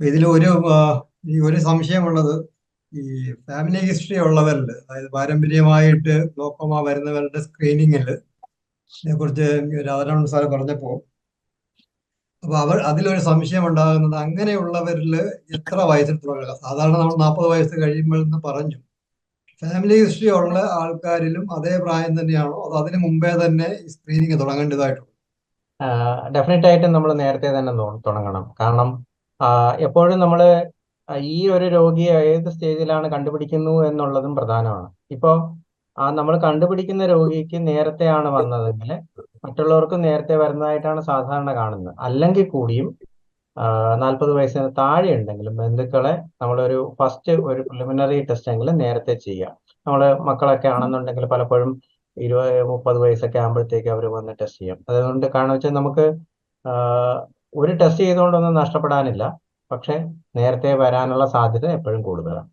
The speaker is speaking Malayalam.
ഇതിൽ ഒരു ഈ ഒരു സംശയമുള്ളത് ഈ ഫാമിലി ഹിസ്റ്ററി ഉള്ളവരിൽ അതായത് പാരമ്പര്യമായിട്ട് ഗ്ലോക്കോമ വരുന്നവരുടെ സ്ക്രീനിങ്ങിൽ ഇതിനെക്കുറിച്ച് രാധാരാമൻ സാറ് പറഞ്ഞപ്പോൾ അപ്പൊ അവർ അതിലൊരു സംശയം ഉണ്ടാകുന്നത് അങ്ങനെയുള്ളവരിൽ എത്ര വയസ്സിൽ തുടങ്ങുക സാധാരണ നമ്മൾ നാൽപ്പത് വയസ്സ് കഴിയുമ്പോൾ എന്ന് പറഞ്ഞു. ഫാമിലി ഹിസ്റ്ററി ഉള്ള ആൾക്കാരിലും അതേ പ്രായം തന്നെയാണോ? അതോ അതിന് മുമ്പേ തന്നെ സ്ക്രീനിങ് തുടങ്ങേണ്ടതായിട്ടുണ്ടോ? ഡെഫിനറ്റ് ആയിട്ടും നമ്മൾ നേരത്തെ തന്നെ തുടങ്ങണം. കാരണം എപ്പോഴും നമ്മൾ ഈ ഒരു രോഗിയെ ഏത് സ്റ്റേജിലാണ് കണ്ടുപിടിക്കുന്നു എന്നുള്ളതും പ്രധാനമാണ്. ഇപ്പോൾ ആ നമ്മൾ കണ്ടുപിടിക്കുന്ന രോഗിക്ക് നേരത്തെയാണ് വന്നതെങ്കിൽ മറ്റുള്ളവർക്ക് നേരത്തെ വരുന്നതായിട്ടാണ് സാധാരണ കാണുന്നത്. അല്ലെങ്കിൽ കൂടിയും നാൽപ്പത് വയസ്സിന് താഴെ ഉണ്ടെങ്കിലും ബന്ധുക്കളെ നമ്മളൊരു ഫസ്റ്റ് ഒരു പ്രിലിമിനറി ടെസ്റ്റ് എങ്കിലും നേരത്തെ ചെയ്യാം നമ്മൾ മക്കളൊക്കെ ആണെന്നുണ്ടെങ്കിൽ പലപ്പോഴും ഇരുപത് മുപ്പത് വയസ്സൊക്കെ ആകുമ്പോഴത്തേക്ക് അവർ വന്ന് ടെസ്റ്റ് ചെയ്യാം. അതുകൊണ്ട് കാരണം വെച്ചാൽ നമുക്ക് ഒരു ടെസ്റ്റ് ചെയ്തുകൊണ്ടൊന്നും നഷ്ടപ്പെടാനില്ല. പക്ഷെ നേരത്തെ വരാനുള്ള സാധ്യത എപ്പോഴും കൂടുതലാണ്.